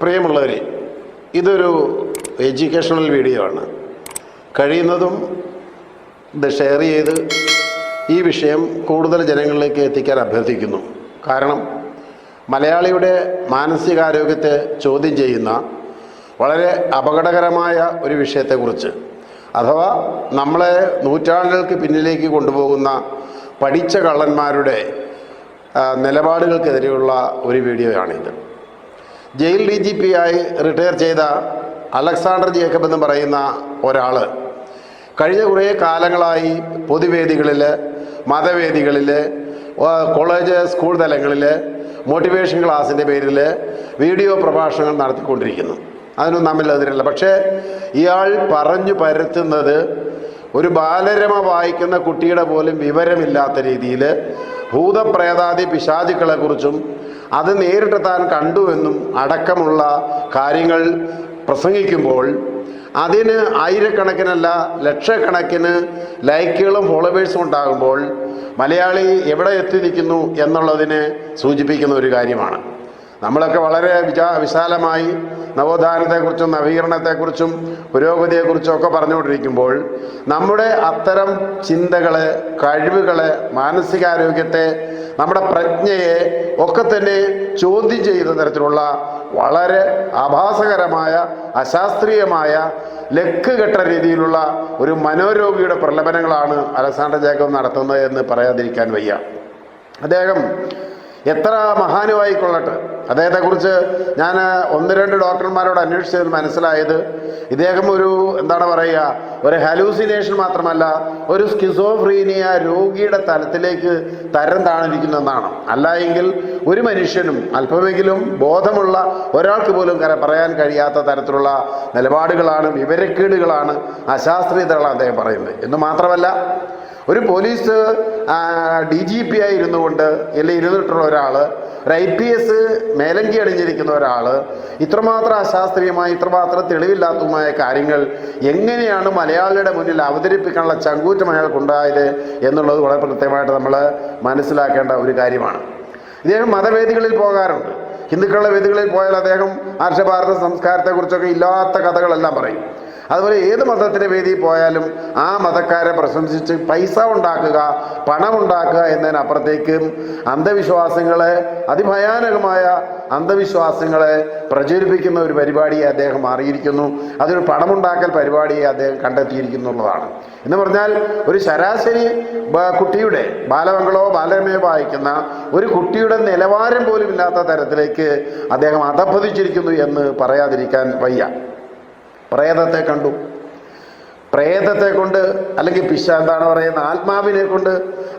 പ്രിയമുള്ളവരെ ഇതൊരു educational video ആണ്. കഴിയുന്നതും ഇത് ഷെയർ ചെയ്ത് ഈ വിഷയം കൂടുതൽ ജനങ്ങളിലേക്ക് എത്തിക്കാൻ അഭ്യർത്ഥിക്കുന്നു. കാരണം മലയാളിയുടെ മാനസികാരോഗ്യത്തെ ചോദ്യം ചെയ്യുന്ന വളരെ അപകടകരമായ ഒരു വിഷയത്തെക്കുറിച്ച് അഥവാ നമ്മളെ നൂറ്റാണ്ടുകൾക്ക് പിന്നിലേക്ക് കൊണ്ടുപോകുന്ന പഠിച്ച കള്ളന്മാരുടെ നിലപാടുകൾക്കെതിരെയുള്ള ഒരു വീഡിയോയാണിത്. ജയിൽ ഡി ജി പി ആയി റിട്ടയർ ചെയ്ത അലക്സാണ്ടർ ജേക്കബ് എന്ന് പറയുന്ന ഒരാൾ കഴിഞ്ഞ കുറേ കാലങ്ങളായി പൊതുവേദികളിൽ മതവേദികളിൽ കോളേജ് സ്കൂൾ തലങ്ങളിൽ മോട്ടിവേഷൻ ക്ലാസ്സിന്റെ പേരിൽ വീഡിയോ പ്രഭാഷണങ്ങൾ നടത്തിക്കൊണ്ടിരിക്കുന്നു. അതിനൊന്നും നമ്മൾ എതിരല്ല പക്ഷേ ഇയാൾ പറഞ്ഞു പരത്തുന്നത് ഒരു ബാലരമ വായിക്കുന്ന കുട്ടിയുടെ പോലും വിവരമില്ലാത്ത രീതിയിൽ ഭൂതപ്രേതാദി പിശാചുക്കളെക്കുറിച്ചും അത് നേരിട്ട് താൻ കണ്ടുവെന്നും അടക്കമുള്ള കാര്യങ്ങൾ പ്രസംഗിക്കുമ്പോൾ അതിന് ആയിരക്കണക്കിനല്ല ലക്ഷക്കണക്കിന് ലൈക്കുകളും ഫോളോവേഴ്സും ഉണ്ടാകുമ്പോൾ മലയാളി എവിടെ എത്തി നിൽക്കുന്നു എന്നുള്ളതിനെ സൂചിപ്പിക്കുന്ന ഒരു കാര്യമാണ്. നമ്മളൊക്കെ വളരെ വിചാ വിശാലമായി നവോത്ഥാനത്തെക്കുറിച്ചും നവീകരണത്തെക്കുറിച്ചും പുരോഗതിയെക്കുറിച്ചും ഒക്കെ പറഞ്ഞുകൊണ്ടിരിക്കുമ്പോൾ നമ്മുടെ അത്തരം ചിന്തകളെ കഴിവുകളെ മാനസികാരോഗ്യത്തെ നമ്മുടെ പ്രജ്ഞയെ ഒക്കെ തന്നെ ചോദ്യം ചെയ്യുന്ന തരത്തിലുള്ള വളരെ ആഭാസകരമായ അശാസ്ത്രീയമായ ലക്ക് കെട്ട രീതിയിലുള്ള ഒരു മനോരോഗിയുടെ പ്രലപനങ്ങളാണ് അലക്സാണ്ടർ ജേക്കബ് നടത്തുന്നത് എന്ന് പറയാതിരിക്കാൻ വയ്യ. അദ്ദേഹം എത്ര മഹാനുമായിക്കൊള്ളട്ടെ അദ്ദേഹത്തെക്കുറിച്ച് ഞാൻ ഒന്ന് രണ്ട് ഡോക്ടർമാരോട് അന്വേഷിച്ചതിൽ മനസ്സിലായത് ഇദ്ദേഹം ഒരു എന്താണ് പറയുക ഒരു ഹലൂസിനേഷൻ മാത്രമല്ല ഒരു സ്കിസോഫ്രീനിയ രോഗിയുടെ തലത്തിലേക്ക് തരം താണിരിക്കുന്നതെന്നാണ് അല്ല എങ്കിൽ ഒരു മനുഷ്യനും അല്പമെങ്കിലും ബോധമുള്ള ഒരാൾക്ക് പോലും പറയാൻ കഴിയാത്ത തരത്തിലുള്ള നിലപാടുകളാണ് വിവരക്കേടുകളാണ് അശാസ്ത്രീയതകളാണ് അദ്ദേഹം പറയുന്നത്. എന്ന് മാത്രമല്ല ഒരു പോലീസ് ഡി ജി പി ആയി ഇരുന്നുകൊണ്ട് അല്ലെങ്കിൽ ഇരുന്നിട്ടുള്ള ഒരാൾ ഒരു ഐ പി എസ് മേലങ്കി അണിഞ്ഞിരിക്കുന്ന ഒരാൾ ഇത്രമാത്രം അശാസ്ത്രീയമായ ഇത്രമാത്രം തെളിവില്ലാത്തതുമായ കാര്യങ്ങൾ എങ്ങനെയാണ് മലയാളിയുടെ മുന്നിൽ അവതരിപ്പിക്കാനുള്ള ചങ്കൂറ്റം അയാൾക്കുണ്ടായത് എന്നുള്ളത് വളരെ പ്രത്യേകമായിട്ട് നമ്മൾ മനസ്സിലാക്കേണ്ട ഒരു കാര്യമാണ്. ഇദ്ദേഹം മതവേദികളിൽ പോകാറുണ്ട്. ഹിന്ദുക്കളുടെ വേദികളിൽ പോയാൽ അദ്ദേഹം ആർഷഭാരത സംസ്കാരത്തെക്കുറിച്ചൊക്കെ ഇല്ലാത്ത കഥകളെല്ലാം പറയും. അതുപോലെ ഏത് മതത്തിന്റെ വേദിയിൽ പോയാലും ആ മതക്കാരെ പ്രശംസിച്ച് പൈസ ഉണ്ടാക്കുക പണം ഉണ്ടാക്കുക എന്നതിനപ്പുറത്തേക്കും അന്ധവിശ്വാസങ്ങളെ അതിഭയാനകമായ അന്ധവിശ്വാസങ്ങളെ പ്രചരിപ്പിക്കുന്ന ഒരു പരിപാടിയെ അദ്ദേഹം മാറിയിരിക്കുന്നു. അതൊരു പണമുണ്ടാക്കൽ പരിപാടിയെ അദ്ദേഹം കണ്ടെത്തിയിരിക്കുന്നുള്ളതാണ് എന്ന് പറഞ്ഞാൽ ഒരു ശരാശരി കുട്ടിയുടെ ബാലമംഗളോ ബാലരമയോ വായിക്കുന്ന ഒരു കുട്ടിയുടെ നിലവാരം പോലും ഇല്ലാത്ത തരത്തിലേക്ക് അദ്ദേഹം അധപ്പതിച്ചിരിക്കുന്നു എന്ന് പറയാതിരിക്കാൻ വയ്യ. പ്രേതത്തെ കണ്ടു. പ്രേതത്തെ കൊണ്ട് അല്ലെങ്കിൽ പിശ എന്താണ് പറയുന്നത് ആത്മാവിനെ കൊണ്ട്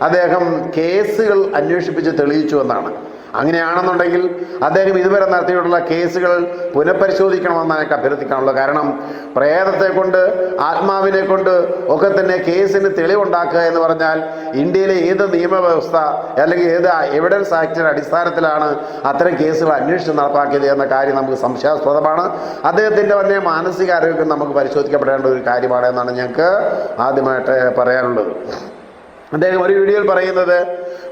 അദ്ദേഹം കേസുകൾ അന്വേഷിപ്പിച്ച് തെളിയിച്ചു എന്നാണ്. അങ്ങനെയാണെന്നുണ്ടെങ്കിൽ അദ്ദേഹം ഇതുവരെ നടത്തിയിട്ടുള്ള കേസുകൾ പുനഃപരിശോധിക്കണമെന്ന് എനിക്ക് കാരണം പ്രേതത്തെ കൊണ്ട് ആത്മാവിനെ കൊണ്ട് ഒക്കെ തന്നെ കേസിന് തെളിവുണ്ടാക്കുക എന്ന് പറഞ്ഞാൽ ഇന്ത്യയിലെ ഏത് നിയമവ്യവസ്ഥ അല്ലെങ്കിൽ ഏത് എവിഡൻസ് ആക്ടിന്റെ അടിസ്ഥാനത്തിലാണ് അത്തരം കേസുകൾ അന്വേഷിച്ച് നടപ്പാക്കിയത് എന്ന കാര്യം നമുക്ക് സംശയാസ്പദമാണ്. അദ്ദേഹത്തിന്റെ തന്നെ മാനസികാരോഗ്യം നമുക്ക് പരിശോധിക്കപ്പെടേണ്ട ഒരു കാര്യമാണ് എന്നാണ് ഞങ്ങൾക്ക് ആദ്യമായിട്ട് പറയാനുള്ളത്. അദ്ദേഹം ഒരു വീഡിയോയിൽ പറയുന്നത്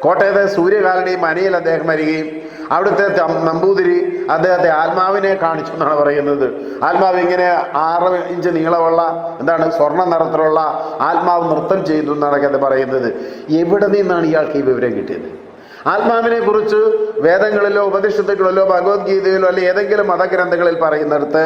കോട്ടയത്തെ സൂര്യകാലിനി മനയിൽ അദ്ദേഹം വരികയും അവിടുത്തെ നമ്പൂതിരി അദ്ദേഹത്തെ ആത്മാവിനെ കാണിച്ചു എന്നാണ് പറയുന്നത്. ആത്മാവ് ഇങ്ങനെ ആറ് ഇഞ്ച് നീളമുള്ള എന്താണ് സ്വർണ നിറത്തിലുള്ള ആത്മാവ് നൃത്തം ചെയ്തു എന്നാണ് പറയുന്നത്. എവിടെ നിന്നാണ് ഇയാൾക്ക് ഈ വിവരം കിട്ടിയത്? ആത്മാവിനെ കുറിച്ച് വേദങ്ങളിലോ ഉപനിഷത്തുകളിലോ ഭഗവത്ഗീതയിലോ അല്ലെ ഏതെങ്കിലും മതഗ്രന്ഥങ്ങളിൽ പറയുന്നിടത്ത്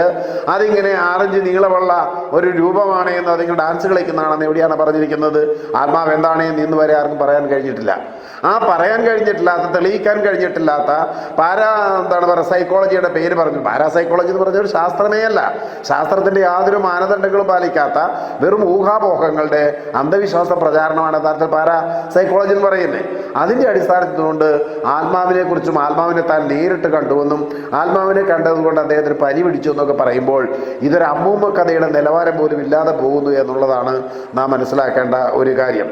അതിങ്ങനെ ആറഞ്ച് നീളമുള്ള ഒരു രൂപമാണ് എന്ന് അതിങ്ങനെ ഡാൻസ് കളിക്കുന്നതാണെന്ന് എവിടെയാണ് പറഞ്ഞിരിക്കുന്നത്? ആത്മാവ് എന്താണ് എന്ന് ഇന്ന് വരെ ആർക്കും പറയാൻ കഴിഞ്ഞിട്ടില്ല. ആ പറയാൻ കഴിഞ്ഞിട്ടില്ലാത്ത തെളിയിക്കാൻ കഴിഞ്ഞിട്ടില്ലാത്ത പാരാ എന്താണ് പറയുക സൈക്കോളജിയുടെ പേര് പറഞ്ഞു. പാരാ സൈക്കോളജി എന്ന് പറഞ്ഞ ഒരു ശാസ്ത്രമേ അല്ല. ശാസ്ത്രത്തിന്റെ യാതൊരു മാനദണ്ഡങ്ങളും പാലിക്കാത്ത വെറും ഊഹാപോഹങ്ങളുടെ അന്ധവിശ്വാസ പ്രചാരണമാണ് യഥാർത്ഥത്തിൽ പാരാ സൈക്കോളജി എന്ന് പറയുന്നത്. അതിന്റെ അടിസ്ഥാനത്തിൽ കൊണ്ട് ആത്മാവിനെ കുറിച്ചും ആത്മാവിനെ താൻ നേരിട്ട് കണ്ടുവെന്നും ആത്മാവിനെ കണ്ടതുകൊണ്ട് അദ്ദേഹത്തിന് പനി പിടിച്ചു എന്നൊക്കെ പറയുമ്പോൾ ഇതൊരു അമ്മൂമ്മ കഥയുടെ നിലവാരം പോലും ഇല്ലാതെ പോകുന്നു എന്നുള്ളതാണ് നാം മനസ്സിലാക്കേണ്ട ഒരു കാര്യം.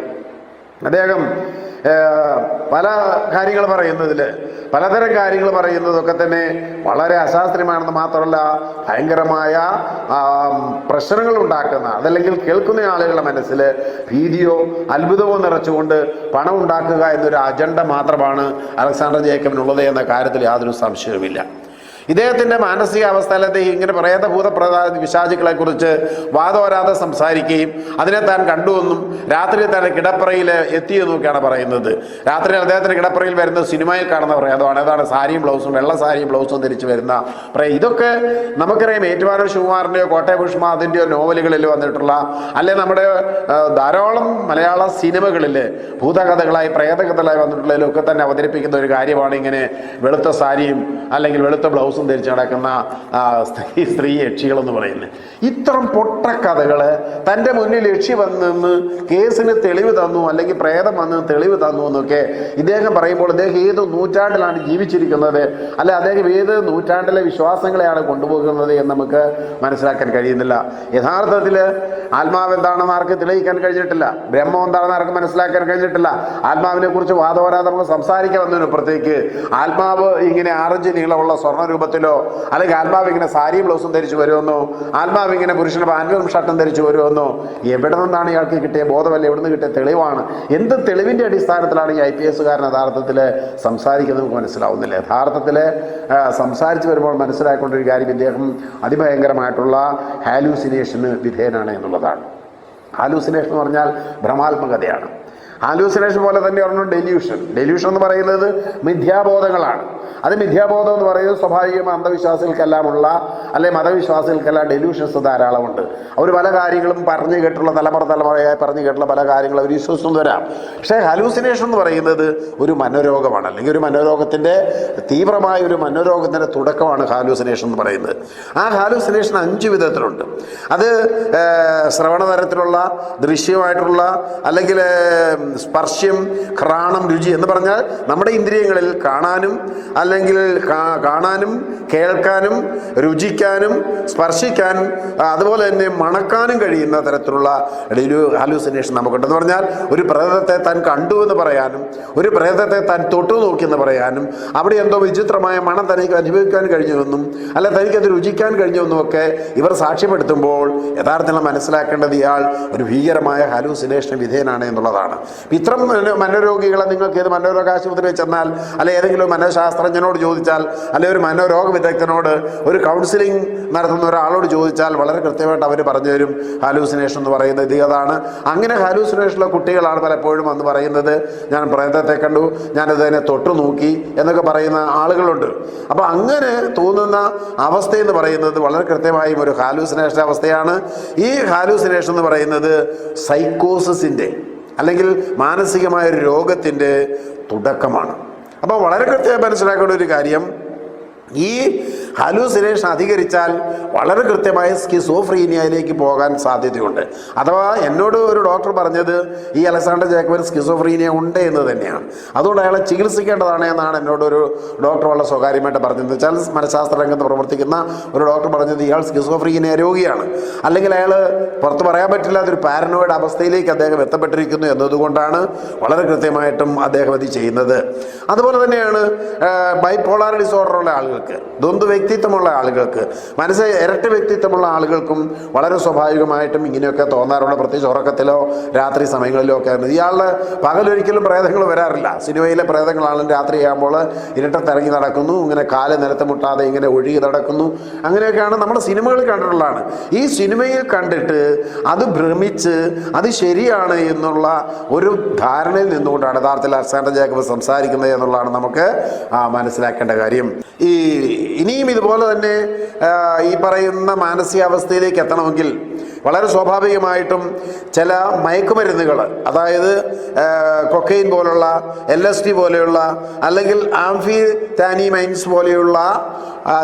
അദ്ദേഹം പല കാര്യങ്ങൾ പറയുന്നതിൽ പലതരം കാര്യങ്ങൾ പറയുന്നതൊക്കെ തന്നെ വളരെ അശാസ്ത്രീയമാണെന്ന് മാത്രമല്ല ഭയങ്കരമായ പ്രശ്നങ്ങൾ ഉണ്ടാക്കുന്ന അതല്ലെങ്കിൽ കേൾക്കുന്ന ആളുകളുടെ മനസ്സിൽ ഭീതിയോ അത്ഭുതമോ നിറച്ചുകൊണ്ട് പണം ഉണ്ടാക്കുക എന്നൊരു അജണ്ട മാത്രമാണ് അലക്സാണ്ടർ ജേക്കബിനുള്ളത് എന്ന കാര്യത്തിൽ യാതൊരു സംശയവുമില്ല. ഇദ്ദേഹത്തിന്റെ മാനസികാവസ്ഥ അല്ലെങ്കിൽ ഇങ്ങനെ പ്രേത ഭൂതപ്രദ വിശാചുക്കളെ കുറിച്ച് വാദോരാതെ സംസാരിക്കുകയും അതിനെ താൻ കണ്ടുവെന്നും രാത്രി തന്നെ കിടപ്പറയിൽ എത്തിയെന്നൊക്കെയാണ് പറയുന്നത്. രാത്രി അദ്ദേഹത്തിന് കിടപ്പറയിൽ വരുന്ന സിനിമയിൽ കാണുന്ന പ്രേതമാണ്. അതാണ് സാരിയും ബ്ലൗസും വെള്ള സാരിയും ബ്ലൗസും ധരിച്ച് വരുന്ന പ്രേ ഇതൊക്കെ നമുക്കറിയാം ഏറ്റുമാനൂർ ശിവകുമാറിന്റെയോ കോട്ടയഭൂഷ്മാതിന്റെയോ നോവലുകളിൽ വന്നിട്ടുള്ള അല്ലെ നമ്മുടെ ധാരാളം മലയാള സിനിമകളിൽ ഭൂതകഥകളായി പ്രേതകഥകളായി വന്നിട്ടുള്ളതിലൊക്കെ തന്നെ അവതരിപ്പിക്കുന്ന ഒരു കാര്യമാണ് ഇങ്ങനെ വെളുത്ത സാരിയും അല്ലെങ്കിൽ വെളുത്ത ബ്ലൗസും ധരിച്ച് നടക്കുന്ന സ്ത്രീ സ്ത്രീ യക്ഷികളെന്ന് പറയുന്നത്. ഇത്തരം പൊട്ടക്കഥകൾ തന്റെ മുന്നിൽ യക്ഷി വന്നെന്ന് കേസിന് തെളിവ് തന്നു അല്ലെങ്കിൽ പ്രേതം വന്ന് തെളിവ് തന്നു എന്നൊക്കെ ഇദ്ദേഹം പറയുമ്പോൾ ഇദ്ദേഹം ഏത് നൂറ്റാണ്ടിലാണ് ജീവിച്ചിരിക്കുന്നത്? അല്ല അദ്ദേഹം ഏത് നൂറ്റാണ്ടിലെ വിശ്വാസങ്ങളെയാണ് കൊണ്ടുപോകുന്നത് എന്ന് നമുക്ക് മനസ്സിലാക്കാൻ കഴിയുന്നില്ല. യഥാർത്ഥത്തിൽ ആത്മാവ് എന്താണെന്ന് ആർക്ക് തെളിയിക്കാൻ കഴിഞ്ഞിട്ടില്ല. ബ്രഹ്മം എന്താണെന്ന് ആർക്ക് മനസ്സിലാക്കാൻ കഴിഞ്ഞിട്ടില്ല. ആത്മാവിനെ കുറിച്ച് വാദവരാതെ നമുക്ക് സംസാരിക്കാൻ വന്നതിനപ്പുറത്തേക്ക് ആത്മാവ് ഇങ്ങനെ ആറഞ്ച് നീളമുള്ള സ്വർണ രൂപത്തിലോ അല്ലെങ്കിൽ ആത്മാവ് ഇങ്ങനെ സാരിയും ബ്ലൗസും ധരിച്ചു വരുമെന്നോ ആത്മാവ് ഇങ്ങനെ പുരുഷന് പാന്റും ഷർട്ടും ധരിച്ചു വരുമെന്നോ എവിടെ നിന്നാണ് ഇയാൾക്ക് കിട്ടിയ ബോധമല്ല എവിടെ നിന്ന് കിട്ടിയ തെളിവാണ്? എന്ത് തെളിവിന്റെ അടിസ്ഥാനത്തിലാണ് ഈ ഐ പി എസ്സുകാരൻ യഥാർത്ഥത്തിൽ സംസാരിക്കുന്നത് നമുക്ക് മനസ്സിലാവുന്നില്ല. യഥാർത്ഥത്തിൽ സംസാരിച്ച് വരുമ്പോൾ മനസ്സിലാക്കേണ്ട ഒരു കാര്യം ഇദ്ദേഹം അതിഭയങ്കരമായിട്ടുള്ള ഹാലൂസിനേഷന് വിധേയനാണ് എന്നുള്ളതാണ്. ഹാലൂസിനേഷൻ എന്ന് പറഞ്ഞാൽ ഭ്രമാത്മകതയാണ്. ഹാലൂസിനേഷൻ പോലെ തന്നെ പറഞ്ഞു ഡെല്യൂഷൻ ഡെല്യൂഷൻ എന്ന് പറയുന്നത് മിഥ്യാബോധങ്ങളാണ്. അത് മിഥ്യാബോധം എന്ന് പറയുന്നത് സ്വാഭാവികം അന്ധവിശ്വാസികൾക്കെല്ലാമുള്ള അല്ലെ മതവിശ്വാസികൾക്കെല്ലാം ഡെല്യൂഷൻസ് ധാരാളമുണ്ട്. അവർ പല കാര്യങ്ങളും പറഞ്ഞു കേട്ടുള്ള തലമുറ തലമുറയായി പറഞ്ഞു കേട്ടുള്ള പല കാര്യങ്ങളും അവർ വിശ്വസിച്ചു വരാം. പക്ഷേ ഹലൂസിനേഷൻ എന്ന് പറയുന്നത് ഒരു മനോരോഗമാണ്. അല്ലെങ്കിൽ ഒരു മനോരോഗത്തിന്റെ തീവ്രമായ ഒരു മനോരോഗത്തിന്റെ തുടക്കമാണ് ഹാലൂസിനേഷൻ എന്ന് പറയുന്നത്. ആ ഹാലൂസിനേഷൻ അഞ്ച് വിധത്തിലുണ്ട്. അത് ശ്രവണതരത്തിലുള്ള ദൃശ്യമായിട്ടുള്ള അല്ലെങ്കിൽ സ്പർശ്യം ഘ്രാണം രുചി എന്ന് പറഞ്ഞാൽ നമ്മുടെ ഇന്ദ്രിയങ്ങളിൽ കാണാനും അല്ലെങ്കിൽ കാണാനും കേൾക്കാനും രുചിക്കാനും സ്പർശിക്കാനും അതുപോലെ തന്നെ മണക്കാനും കഴിയുന്ന തരത്തിലുള്ള ഒരു ഹാലൂസിനേഷൻ നമുക്കുണ്ടെന്ന് പറഞ്ഞാൽ ഒരു പ്രേതത്തെ താൻ കണ്ടു എന്ന് പറയാനും ഒരു പ്രേതത്തെ താൻ തൊട്ടു നോക്കി എന്ന് പറയാനും അവിടെ എന്തോ വിചിത്രമായ മണം തനിക്ക് അനുഭവിക്കാൻ കഴിഞ്ഞുവെന്നും അല്ല തനിക്കത് രുചിക്കാൻ കഴിഞ്ഞുവെന്നും ഒക്കെ ഇവർ സാക്ഷ്യപ്പെടുത്തുമ്പോൾ യഥാർത്ഥത്തിൽ മനസ്സിലാക്കേണ്ടത് ഇയാൾ ഒരു ഭീകരമായ ഹാലൂസിനേഷന് വിധേയനാണ് എന്നുള്ളതാണ്. ഇത്തരം മനോ- മനോരോഗികളെ നിങ്ങൾക്ക് ഏത് മനോരോഗ ആശുപത്രിയിൽ ചെന്നാൽ അല്ലെ ഏതെങ്കിലും മനഃശാസ്ത്രജ്ഞനോട് ചോദിച്ചാൽ അല്ലെ ഒരു മനോരോഗ വിദഗ്ധനോട് ഒരു കൗൺസിലിംഗ് നടത്തുന്ന ഒരാളോട് ചോദിച്ചാൽ വളരെ കൃത്യമായിട്ട് അവർ പറഞ്ഞു തരും. ഹാലൂസിനേഷൻ എന്ന് പറയുന്നത് ഇത് അതാണ് അങ്ങനെ ഹാലൂസിനേഷനുള്ള കുട്ടികളാണ് പലപ്പോഴും എന്ന് പറയുന്നത്. ഞാൻ പ്രേതത്തെ കണ്ടു ഞാനത് തന്നെ തൊട്ടു നോക്കി എന്നൊക്കെ പറയുന്ന ആളുകളുണ്ട്. അപ്പോൾ അങ്ങനെ തോന്നുന്ന അവസ്ഥ എന്ന് പറയുന്നത് വളരെ കൃത്യമായും ഒരു ഹാലൂസിനേഷൻ അവസ്ഥയാണ്. ഈ ഹാലൂസിനേഷൻ എന്ന് പറയുന്നത് സൈക്കോസിന്റെ അല്ലെങ്കിൽ മാനസികമായ ഒരു രോഗത്തിന്റെ തുടക്കമാണ്. അപ്പോൾ വളരെ കൃത്യമായി മനസ്സിലാക്കേണ്ട ഒരു കാര്യം ഈ ഹലൂസിനേഷൻ അധികരിച്ചാൽ വളരെ കൃത്യമായ സ്കിസോഫ്രീനിയയിലേക്ക് പോകാൻ സാധ്യതയുണ്ട്. അഥവാ എന്നോട് ഒരു ഡോക്ടർ പറഞ്ഞത് ഈ അലക്സാണ്ടർ ജാക്കബിന് സ്കിസോഫ്രീനിയ ഉണ്ട് എന്ന് തന്നെയാണ്. അതുകൊണ്ട് അയാളെ ചികിത്സിക്കേണ്ടതാണ് എന്നാണ് എന്നോട് ഒരു ഡോക്ടർ വളരെ സ്വകാര്യമായിട്ട് പറഞ്ഞത് വെച്ചാൽ മനഃശാസ്ത്ര രംഗത്ത് പ്രവർത്തിക്കുന്ന ഒരു ഡോക്ടർ പറഞ്ഞത് ഇയാൾ സ്കിസോഫ്രീനിയ രോഗിയാണ്. അല്ലെങ്കിൽ അയാൾ പുറത്ത് പറയാൻ പറ്റില്ലാത്ത ഒരു പാരനോയിഡ് അവസ്ഥയിലേക്ക് അദ്ദേഹം എത്തപ്പെട്ടിരിക്കുന്നു എന്നതുകൊണ്ടാണ് വളരെ കൃത്യമായിട്ടും അദ്ദേഹം ഇത് ചെയ്യുന്നത്. അതുപോലെ തന്നെയാണ് ബൈപോളാർ ഡിസോർഡറുള്ള ആളുകൾക്ക്. ദ്വന്ദ് വ്യക്തിത്വമുള്ള ആളുകൾക്ക്. മനസ്സ് ഇരട്ട വ്യക്തിത്വമുള്ള ആളുകൾക്കും വളരെ സ്വാഭാവികമായിട്ടും ഇങ്ങനെയൊക്കെ തോന്നാറുള്ള പ്രത്യേകിച്ച് ഉറക്കത്തിലോ രാത്രി സമയങ്ങളിലോ ഒക്കെ ഇയാളുടെ പകലൊരിക്കലും പ്രേതങ്ങൾ വരാറില്ല. സിനിമയിലെ പ്രേതങ്ങളാണ് ഇരട്ട ഇരട്ടത്തിറങ്ങി നടക്കുന്നു. ഇങ്ങനെ കാൽ നിലത്ത് മുട്ടാതെ ഇങ്ങനെ ഒഴുകി നടക്കുന്നു. അങ്ങനെയൊക്കെയാണ് നമ്മുടെ സിനിമകൾ കണ്ടിട്ടുള്ളതാണ്. ഈ സിനിമയിൽ കണ്ടിട്ട് അത് ഭ്രമിച്ച് അത് ശരിയാണ് എന്നുള്ള ഒരു ധാരണയിൽ നിന്നുകൊണ്ടാണ് യഥാർത്ഥത്തിൽ അലക്സാണ്ടർ ജേക്കബ് സംസാരിക്കുന്നത് എന്നുള്ളതാണ് നമുക്ക് മനസ്സിലാക്കേണ്ട കാര്യം. ഈ ഇനിയും ഇതുപോലെ തന്നെ ഈ പറയുന്ന മാനസികാവസ്ഥയിലേക്ക് എത്തണമെങ്കിൽ വളരെ സ്വാഭാവികമായിട്ടും ചില മയക്കുമരുന്നുകൾ അതായത് കൊക്കൈൻ പോലുള്ള എൽ എസ് പോലെയുള്ള അല്ലെങ്കിൽ ആംഫി താനിമൈൻസ് പോലെയുള്ള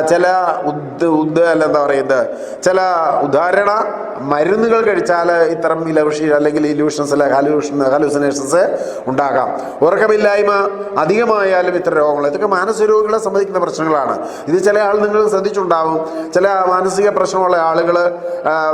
ചില ഉദ് ഉദ് അല്ല എന്താ പറയുന്നത്? ചില ഉദാഹരണ മരുന്നുകൾ കഴിച്ചാൽ ഇത്തരം ഇലൂഷൻ അല്ലെങ്കിൽ ഇലൂഷൻസ് അല്ലെ ഹലൂഷൻ ഹലൂസിനേഷൻസ് ഉണ്ടാകാം. ഉറക്കമില്ലായ്മ അധികമായാലും ഇത്തരം രോഗങ്ങൾ ഇതൊക്കെ മാനസിക രോഗികളെ സംബന്ധിക്കുന്ന പ്രശ്നങ്ങളാണ്. ഇത് ചില ആൾ നിങ്ങൾ ശ്രദ്ധിച്ചുണ്ടാവും ചില മാനസിക പ്രശ്നമുള്ള ആളുകൾ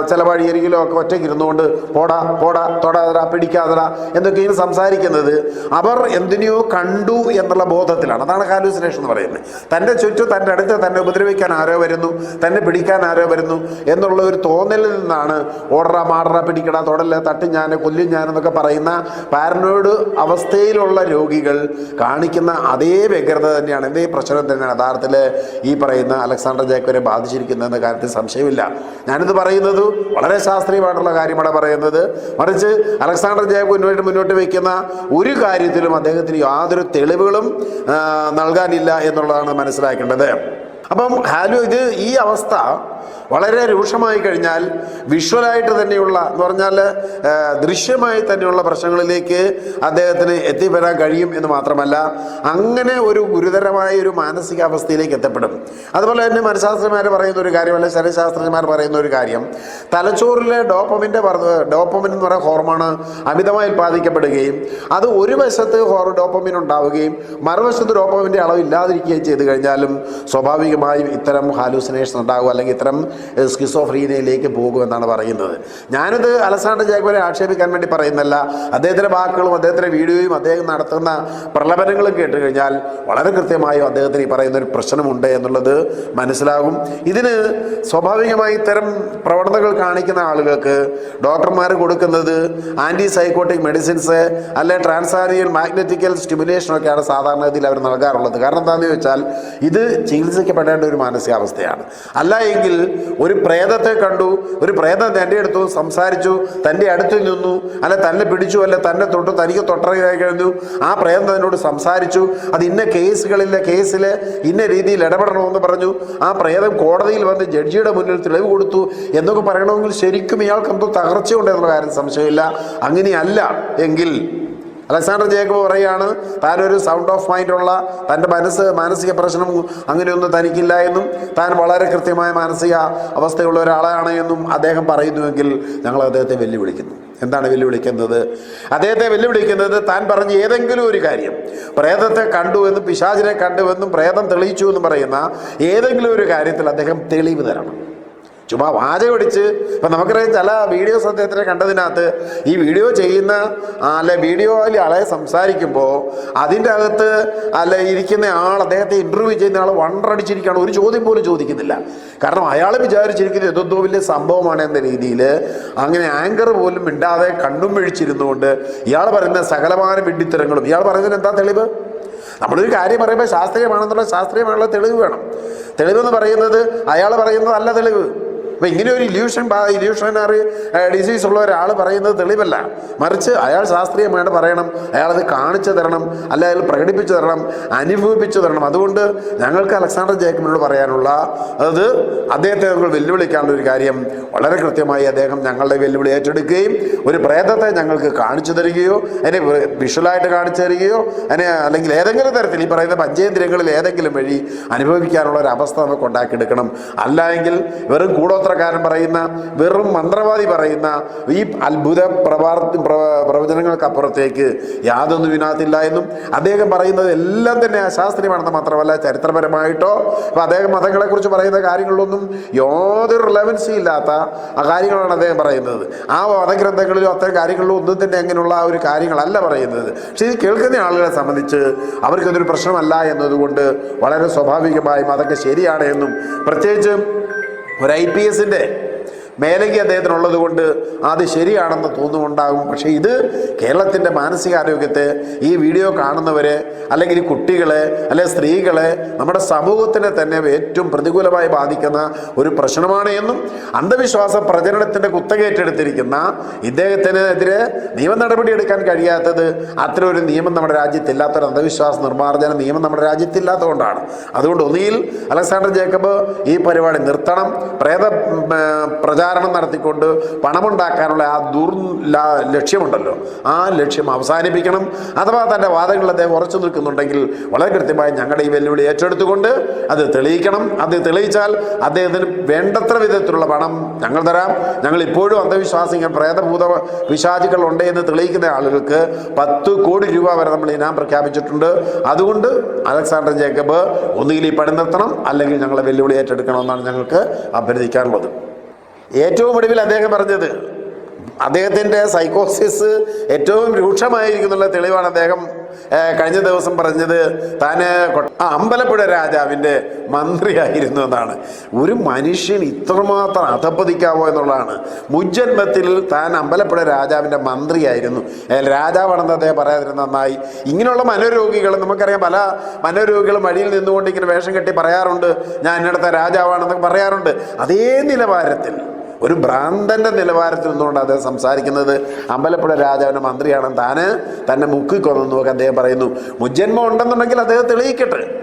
ചില വഴിയരികിലോ ഒക്കെ ഒറ്റയ്ക്ക് ഇരുന്നുകൊണ്ട് പോടാ പോടാ തൊടാതട പിടിക്കാതട എന്നൊക്കെയാണ് സംസാരിക്കുന്നത്. അവർ എന്തിനെയോ കണ്ടു എന്നുള്ള ബോധത്തിലാണ്. അതാണ് ഹാലൂസിനേഷൻ എന്ന് പറയുന്നത്. തന്റെ ചുറ്റും തന്റെ അടുത്ത് തന്നെ ഉപദ്രവിക്കാൻ ആരോ വരുന്നു തന്നെ പിടിക്കാൻ ആരോ വരുന്നു എന്നുള്ള ഒരു തോന്നലിൽ നിന്നാണ് ഓടറ മാടറ പിടിക്കട തൊടല്ല തട്ടി ഞാൻ കൊല്ലും ഞാൻ എന്നൊക്കെ പറയുന്ന പാരനോയിഡ് അവസ്ഥയിലുള്ള രോഗികൾ കാണിക്കുന്ന അതേ വ്യഗ്രത തന്നെയാണ്. എന്തേ പ്രശ്നം തന്നെയാണ് യഥാർത്ഥത്തിൽ ഈ പറയുന്ന അലക്സാണ്ടർ ജാക്കോനെ ബാധിച്ചിരിക്കുന്നതെന്ന കാര്യത്തിൽ സംശയമില്ല. ഞാനിത് പറയുന്നത് വളരെ ശാസ്ത്രീയമായിട്ടുള്ള കാര്യമാണ് പറയുന്നത്. മറിച്ച് അലക്സാണ്ടർ ജാക്കോ മുന്നോട്ട് മുന്നോട്ട് വയ്ക്കുന്ന ഒരു കാര്യത്തിലും അദ്ദേഹത്തിന് യാതൊരു തെളിവുകളും നൽകാനില്ല എന്നുള്ളതാണ് മനസ്സിലാക്കേണ്ടത്. അപ്പം ഹാലു ഇത് ഈ അവസ്ഥ വളരെ രൂക്ഷമായി കഴിഞ്ഞാൽ വിഷ്വലായിട്ട് തന്നെയുള്ള എന്ന് പറഞ്ഞാൽ ദൃശ്യമായി തന്നെയുള്ള പ്രശ്നങ്ങളിലേക്ക് അദ്ദേഹത്തിന് എത്തിപ്പെടാൻ കഴിയും എന്ന് മാത്രമല്ല അങ്ങനെ ഒരു ഗുരുതരമായ ഒരു മാനസികാവസ്ഥയിലേക്ക് എത്തപ്പെടും. അതുപോലെ തന്നെ മനഃശാസ്ത്രജ്ഞന്മാർ പറയുന്ന ഒരു കാര്യം അല്ലെങ്കിൽ ശരീരശാസ്ത്രജ്ഞന്മാർ പറയുന്ന ഒരു കാര്യം. തലച്ചോറിലെ ഡോപ്പമിന്റെ ഡോപ്പമിൻ എന്ന് പറയുന്ന ഹോർമോൺ അമിതമായി ഉൽപ്പാദിക്കപ്പെടുകയും അത് ഒരു വശത്ത് ഹോർ ഡോപ്പമിൻ ഉണ്ടാവുകയും മറുവശത്ത് ഡോപ്പമിന്റെ അളവ് ഇല്ലാതിരിക്കുകയും ചെയ്തു കഴിഞ്ഞാലും സ്വാഭാവികമായും ഇത്തരം ഹാലൂസിനേഷൻ ഉണ്ടാകുക അല്ലെങ്കിൽ ഇത്തരം സ്കിസോഫ്രീനയിലേക്ക് പോകുമെന്നാണ് പറയുന്നത്. ഞാനിത് അലസാണ്ട് ജാഗ്വരെ ആക്ഷേപിക്കാൻ വേണ്ടി പറയുന്നല്ല അദ്ദേഹത്തിന്റെ വാക്കുകളും അദ്ദേഹത്തിന്റെ വീഡിയോയും അദ്ദേഹം നടത്തുന്ന പ്രലപനങ്ങളും കേട്ട് കഴിഞ്ഞാൽ വളരെ കൃത്യമായും അദ്ദേഹത്തിന് ഈ പറയുന്ന ഒരു പ്രശ്നമുണ്ട് എന്നുള്ളത് മനസ്സിലാകും. ഇതിന് സ്വാഭാവികമായി ഇത്തരം പ്രവണതകൾ കാണിക്കുന്ന ആളുകൾക്ക് ഡോക്ടർമാർ കൊടുക്കുന്നത് ആന്റി സൈക്കോട്ടിക് മെഡിസിൻസ് അല്ലെ ട്രാൻസാരിയൽ മാഗ്നറ്റിക്കൽ സ്റ്റിമുലേഷനൊക്കെയാണ് സാധാരണഗതിയിൽ അവർ നൽകാറുള്ളത്. കാരണം എന്താണെന്ന് ചോദിച്ചാൽ ഇത് ചികിത്സിക്കപ്പെടേണ്ട ഒരു മാനസികാവസ്ഥയാണ്. അല്ല എങ്കിൽ ഒരു പ്രേതത്തെ കണ്ടു ഒരു പ്രേതം തന്റെ അടുത്തു സംസാരിച്ചു തന്റെ അടുത്ത് നിന്നു അല്ല തന്നെ പിടിച്ചു അല്ലെ തന്നെ തൊട്ടു തനിക്ക് തൊട്ടറിയായി കഴിഞ്ഞു. ആ പ്രേതം തന്നോട് സംസാരിച്ചു അത് ഇന്ന കേസുകളിലെ കേസിൽ ഇന്ന രീതിയിൽ ഇടപെടണമെന്ന് പറഞ്ഞു. ആ പ്രേതം കോടതിയിൽ വന്ന് ജഡ്ജിയുടെ മുന്നിൽ തെളിവ് കൊടുത്തു. എന്നൊക്കെ പറയണമെങ്കിൽ ശരിക്കും ഇയാൾക്ക് എന്തോ തകർച്ചയുണ്ട് എന്നുള്ള കാര്യം സംശയമില്ല. അങ്ങനെയല്ല എങ്കിൽ അലക്സാണ്ടർ ജേക്കബ് പറയാണ് താനൊരു സൗണ്ട് ഓഫ് മൈൻഡുള്ള തന്റെ മനസ്സ് മാനസിക പ്രശ്നം അങ്ങനെയൊന്നും തനിക്കില്ല എന്നും താൻ വളരെ കൃത്യമായ മാനസിക അവസ്ഥയുള്ള ഒരാളാണ് എന്നും അദ്ദേഹം പറയുന്നുവെങ്കിൽ ഞങ്ങൾ അദ്ദേഹത്തെ വെല്ലുവിളിക്കുന്നു. എന്താണ് വെല്ലുവിളിക്കുന്നത്? അദ്ദേഹത്തെ വെല്ലുവിളിക്കുന്നത് താൻ പറഞ്ഞ ഏതെങ്കിലും ഒരു കാര്യം പ്രേതത്തെ കണ്ടു എന്നും പിശാചിനെ കണ്ടുവെന്നും പ്രേതം തെളിയിച്ചു എന്നും പറയുന്ന ഏതെങ്കിലും ഒരു കാര്യത്തിൽ അദ്ദേഹം തെളിവ് തരണം. ചുമ്മാ വാചകടിച്ച് ഇപ്പം നമുക്കറിയാം ചില വീഡിയോസ് അദ്ദേഹത്തിനെ കണ്ടതിനകത്ത് ഈ വീഡിയോ ചെയ്യുന്ന അല്ലെ വീഡിയോയിൽ ആളെ സംസാരിക്കുമ്പോൾ അതിന്റെ അകത്ത് അല്ലെ ഇരിക്കുന്ന ആൾ അദ്ദേഹത്തെ ഇന്റർവ്യൂ ചെയ്യുന്ന ആൾ വണ്ടടിച്ചിരിക്കുകയാണ് ഒരു ചോദ്യം പോലും ചോദിക്കുന്നില്ല. കാരണം അയാൾ വിചാരിച്ചിരിക്കുന്നത് എന്തോ വലിയ സംഭവമാണ് എന്ന രീതിയിൽ അങ്ങനെ ആങ്കർ പോലും മിണ്ടാതെ കണ്ണും വീഴിച്ചിരുന്നുകൊണ്ട് ഇയാൾ പറയുന്ന സകലമാന വിഡ്ഢിത്തരങ്ങളും ഇയാൾ പറയുന്നതിന് എന്താ തെളിവ്? നമ്മളൊരു കാര്യം പറയുമ്പോൾ ശാസ്ത്രീയമാണെന്നുള്ള ശാസ്ത്രീയമായുള്ള തെളിവ് വേണം. തെളിവെന്ന് പറയുന്നത് അയാൾ പറയുന്നതല്ല തെളിവ്. അപ്പം ഇങ്ങനെ ഒരു ഇല്യൂഷൻ ഇല്യൂഷനറി ഡിസീസ് ഉള്ള ഒരാൾ പറയുന്നത് തെളിവല്ല. മറിച്ച് അയാൾ ശാസ്ത്രീയമായിട്ട് പറയണം. അയാളത് കാണിച്ചു തരണം. അല്ല അയാൾ പ്രകടിപ്പിച്ചു തരണം. അനുഭവിപ്പിച്ചു തരണം. അതുകൊണ്ട് ഞങ്ങൾക്ക് അലക്സാണ്ടർ ജേക്കബിനോട് പറയാനുള്ള അത് അദ്ദേഹത്തെ ഞങ്ങൾ വെല്ലുവിളിക്കാനുള്ള ഒരു കാര്യം വളരെ കൃത്യമായി അദ്ദേഹം ഞങ്ങളുടെ വെല്ലുവിളി ഏറ്റെടുക്കുകയും ഒരു പ്രേതത്തെ ഞങ്ങൾക്ക് കാണിച്ചു തരികയോ അതിനെ വിഷ്വലായിട്ട് കാണിച്ചു തരികയോ അതിനെ അല്ലെങ്കിൽ ഏതെങ്കിലും തരത്തിൽ ഈ പറയുന്ന പഞ്ചേന്ദ്രിയങ്ങളിൽ ഏതെങ്കിലും വഴി അനുഭവിക്കാനുള്ള ഒരു അവസ്ഥ നമുക്ക് ഉണ്ടാക്കിയെടുക്കണം. അല്ല എങ്കിൽ വെറും കൂടോത്രക്കാരൻ പറയുന്ന വെറും മന്ത്രവാദി പറയുന്ന ഈ അത്ഭുത പ്രവാ പ്ര- പ്രവചനങ്ങൾക്കപ്പുറത്തേക്ക് യാതൊന്നും ഇതിനകത്തില്ല എന്നും അദ്ദേഹം പറയുന്നത് എല്ലാം തന്നെ അശാസ്ത്രീയമാണെന്ന് മാത്രമല്ല ചരിത്രപരമായിട്ടോ അപ്പോൾ അദ്ദേഹം മതങ്ങളെക്കുറിച്ച് പറയുന്ന കാര്യങ്ങളിലൊന്നും യാതൊരു റിലവൻസി ഇല്ലാത്ത ആ കാര്യങ്ങളാണ് അദ്ദേഹം പറയുന്നത്. ആ മതഗ്രന്ഥങ്ങളിലും അത്തരം കാര്യങ്ങളിലും ഒന്നും തന്നെ അങ്ങനെയുള്ള ആ ഒരു കാര്യങ്ങളല്ല പറയുന്നത്. പക്ഷേ ഇത് കേൾക്കുന്ന ആളുകളെ സംബന്ധിച്ച് അവർക്കതൊരു പ്രശ്നമല്ല എന്നതുകൊണ്ട് വളരെ സ്വാഭാവികമായും അതൊക്കെ ശരിയാണ് എന്നും പ്രത്യേകിച്ച് ഒരു ഐ പി എസിന്റെ മേലങ്കി അദ്ദേഹത്തിനുള്ളത് കൊണ്ട് അത് ശരിയാണെന്ന് തോന്നുന്നുണ്ടാകും. പക്ഷേ ഇത് കേരളത്തിന്റെ മാനസികാരോഗ്യത്തെ ഈ വീഡിയോ കാണുന്നവരെ അല്ലെങ്കിൽ കുട്ടികളെ അല്ലെങ്കിൽ സ്ത്രീകളെ നമ്മുടെ സമൂഹത്തിനെ തന്നെ ഏറ്റവും പ്രതികൂലമായി ബാധിക്കുന്ന ഒരു പ്രശ്നമാണ് എന്നും അന്ധവിശ്വാസ പ്രചരണത്തിന്റെ കുത്തകേറ്റെടുത്തിരിക്കുന്ന ഇദ്ദേഹത്തിനെതിരെ നിയമ നടപടി എടുക്കാൻ കഴിയാത്തത് അത്ര ഒരു നിയമം നമ്മുടെ രാജ്യത്തില്ലാത്തൊരു അന്ധവിശ്വാസ നിർമ്മാർജന നിയമം നമ്മുടെ രാജ്യത്തില്ലാത്തതുകൊണ്ടാണ്. അതുകൊണ്ട് ഒന്നിയിൽ അലക്സാണ്ടർ ജേക്കബ് ഈ പരിപാടി നിർത്തണം. പ്രേത ഉം, ഏർ, പ്രചാ പ്രചാരണം നടത്തിക്കൊണ്ട് പണമുണ്ടാക്കാനുള്ള ആ ദുർ ലക്ഷ്യമുണ്ടല്ലോ. ആ ലക്ഷ്യം അവസാനിപ്പിക്കണം. അഥവാ തന്റെ വാദങ്ങളിൽ അദ്ദേഹം ഉറച്ചു നിൽക്കുന്നുണ്ടെങ്കിൽ വളരെ കൃത്യമായി ഞങ്ങളുടെ ഈ വെല്ലുവിളി ഏറ്റെടുത്തുകൊണ്ട് അത് തെളിയിക്കണം. അത് തെളിയിച്ചാൽ അദ്ദേഹത്തിന് വേണ്ടത്ര വിധത്തിലുള്ള പണം ഞങ്ങൾ തരാം. ഞങ്ങൾ ഇപ്പോഴും അന്ധവിശ്വാസികൾ പ്രേതഭൂത വിശാചികൾ ഉണ്ട് എന്ന് തെളിയിക്കുന്ന ആളുകൾക്ക് പത്ത് കോടി രൂപ വരെ നമ്മൾ ഇനാം പ്രഖ്യാപിച്ചിട്ടുണ്ട്. അതുകൊണ്ട് അലക്സാണ്ടർ ജേക്കബ് ഒന്നുകിൽ ഈ പണി നിർത്തണം അല്ലെങ്കിൽ ഞങ്ങളെ വെല്ലുവിളി ഏറ്റെടുക്കണമെന്നാണ് ഞങ്ങൾക്ക് അഭ്യർത്ഥിക്കാനുള്ളത്. ഏറ്റവും ഒടുവിൽ അദ്ദേഹം പറഞ്ഞത് അദ്ദേഹത്തിന്റെ സൈക്കോസിസ് ഏറ്റവും രൂക്ഷമായിരിക്കുന്നുള്ള തെളിവാണ് അദ്ദേഹം കഴിഞ്ഞ ദിവസം പറഞ്ഞത് ആ അമ്പലപ്പുഴ രാജാവിന്റെ മന്ത്രിയായിരുന്നു എന്നാണ്. ഒരു മനുഷ്യൻ ഇത്രമാത്രം അധപ്പതിക്കാവോ എന്നുള്ളതാണ്. മുജ്ജന്മത്തിൽ താൻ അമ്പലപ്പുഴ രാജാവിന്റെ മന്ത്രിയായിരുന്നു. രാജാവാണെന്ന് അദ്ദേഹം പറയാതിരുന്ന നന്നായി. ഇങ്ങനെയുള്ള മനോരോഗികൾ നമുക്കറിയാം പല മനോരോഗികളും വഴിയിൽ നിന്നുകൊണ്ട് ഇങ്ങനെ വേഷം കെട്ടി പറയാറുണ്ട്. ഞാൻ എന്നിടത്തെ രാജാവാണെന്നൊക്കെ പറയാറുണ്ട്. അതേ നിലവാരത്തിൽ ഒരു ഭ്രാന്തന്റെ നിലവാരത്തിൽ നിന്നുകൊണ്ട് അദ്ദേഹം സംസാരിക്കുന്നത് അമ്പലപ്പുഴ രാജാവിന്റെ മന്ത്രിയാണ്. താന് തന്നെ മുക്കിക്കൊന്നു ഒക്കെ അദ്ദേഹം പറയുന്നു. മുജ്ജന്മം ഉണ്ടെന്നുണ്ടെങ്കിൽ അദ്ദേഹം തെളിയിക്കട്ടെ.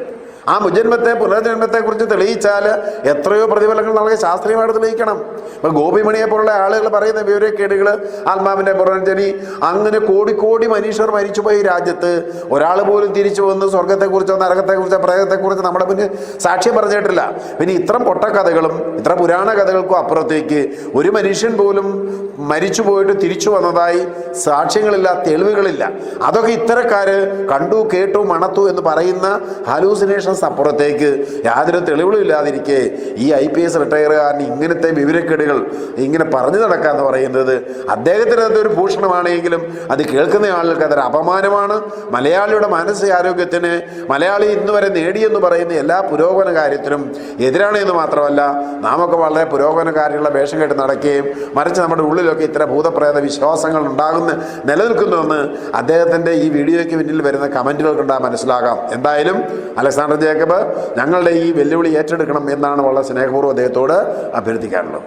ആ മുജന്മത്തെ പുനർജന്മത്തെ കുറിച്ച് തെളിയിച്ചാൽ എത്രയോ പ്രതിഫലങ്ങൾ നമുക്ക് ശാസ്ത്രീയമായിട്ട് തെളിയിക്കണം. ഇപ്പം ഗോപിമണിയെ പോലുള്ള ആളുകൾ പറയുന്ന വിവരക്കേടുകൾ ആത്മാവിന്റെ പുനർജനി അങ്ങനെ കോടിക്കോടി മനുഷ്യർ മരിച്ചുപോയി രാജ്യത്ത് ഒരാൾ പോലും തിരിച്ചു വന്ന് സ്വർഗത്തെക്കുറിച്ചോ നരകത്തെക്കുറിച്ചോ പ്രേതത്തെക്കുറിച്ചോ നമ്മുടെ മുന്നിൽ സാക്ഷ്യം പറഞ്ഞിട്ടില്ല. പിന്നെ ഇത്തരം പൊട്ടക്കഥകളും ഇത്ര പുരാണ കഥകൾക്കും അപ്പുറത്തേക്ക് ഒരു മനുഷ്യൻ പോലും മരിച്ചു പോയിട്ട് തിരിച്ചു വന്നതായി സാക്ഷ്യങ്ങളില്ല തെളിവുകളില്ല. അതൊക്കെ ഇത്തരക്കാര് കണ്ടു കേട്ടു മണത്തു എന്ന് പറയുന്ന ഹാലൂസിനേഷൻസ് അപ്പുറത്തേക്ക് യാതൊരു തെളിവുകളും ഇല്ലാതിരിക്കെ ഈ ഐ പി എസ് റിട്ടയറുകാരന് ഇങ്ങനത്തെ വിവരക്കേടുകൾ ഇങ്ങനെ പറഞ്ഞു നടക്കാന്ന് പറയുന്നത് അദ്ദേഹത്തിന് അതൊരു ഭൂഷണമാണെങ്കിലും അത് കേൾക്കുന്ന ആളുകൾക്ക് അതൊരു അപമാനമാണ്. മലയാളിയുടെ മാനസികാരോഗ്യത്തിന് മലയാളി ഇന്ന് വരെ നേടിയെന്ന് പറയുന്ന എല്ലാ പുരോഗമന കാര്യത്തിനും എതിരാണ് എന്ന് മാത്രമല്ല നാമൊക്കെ വളരെ പുരോഗമനകാരികളുടെ വേഷം കേട്ട് നടക്കുകയും മറിച്ച് നമ്മുടെ ഉള്ളിലൊക്കെ ഇത്ര ഭൂതപ്രേത വിശ്വാസങ്ങൾ ഉണ്ടാകുന്ന നിലനിൽക്കുന്നുവെന്ന് അദ്ദേഹത്തിന്റെ ഈ വീഡിയോയ്ക്ക് പിന്നിൽ വരുന്ന കമന്റുകൾ കണ്ടാൽ മനസ്സിലാകാം. എന്തായാലും അലക്സാണ്ടർ ജേക്കബ് ഞങ്ങളുടെ ഈ വെല്ലുവിളി ഏറ്റെടുക്കണം എന്നാണ് വളരെ സ്നേഹപൂർവം അദ്ദേഹത്തോട് അഭ്യർത്ഥിക്കാനുള്ളത്.